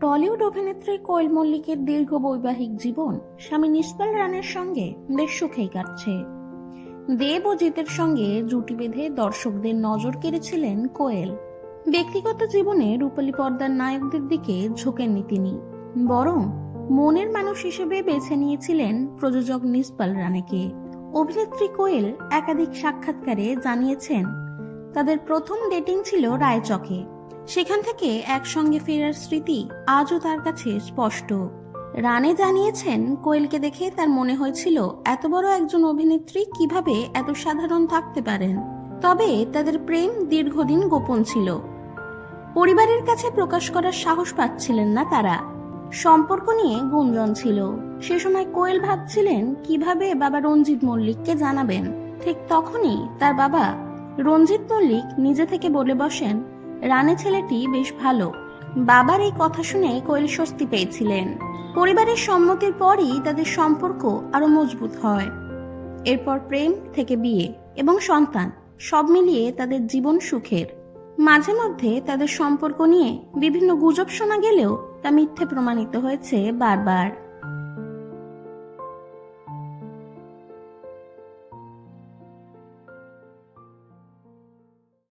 Tollywood অভিনেত্রী কোয়েল মল্লিকের দীর্ঘ বৈবাহিক জীবন স্বামী নিসপাল রানের সঙ্গে বেশ সুখেই কাটছে। দেব ও জিতের সঙ্গে জুটি বেঁধে দর্শকদের নজর কেড়েছিলেন কোয়েল। ব্যক্তিগত জীবনে রূপালী পর্দার নায়কদের দিকে ঝোঁকেননি তিনি, বরং মনের মানুষ হিসেবে বেছে নিয়েছিলেন প্রযোজক নিসপাল রানেকে। অভিনেত্রী কোয়েল একাধিক সাক্ষাৎকারে জানিয়েছেন, তাদের প্রথম ডেটিং ছিল রায়চকে। সেখান থেকে একসঙ্গে ফেরার স্মৃতি আজও তার কাছে স্পষ্ট। রানে জানিয়েছেন, কোয়েলকে দেখে তার মনে হয়েছিল, এত বড় একজন অভিনেত্রী কীভাবে এত সাধারণ থাকতে পারেন? তবে তাদের প্রেম দীর্ঘদিন গোপন ছিল। পরিবারের কাছে প্রকাশ করার সাহস পাচ্ছিলেন না তারা। সম্পর্ক নিয়ে গুঞ্জন ছিল। সে সময় কোয়েল ভাবছিলেন, কীভাবে বাবা রঞ্জিত মল্লিককে জানাবেন? ঠিক তখনই তার বাবা রঞ্জিত মল্লিক নিজে থেকে বলে বসেন রানে ছেলেটি বেশ ভালো। বাবার এই কথা শুনে কোয়েল স্বস্তি পেয়েছিলেন। পরিবারের সম্মতির পরই তাদের সম্পর্ক আরও মজবুত হয়। এরপর প্রেম থেকে বিয়ে এবং সন্তান সব মিলিয়ে তাদের জীবন সুখের। মাঝে মধ্যে তাদের সম্পর্ক নিয়ে বিভিন্ন গুজব শোনা গেলেও তা মিথ্যে প্রমাণিত হয়েছে বারবার।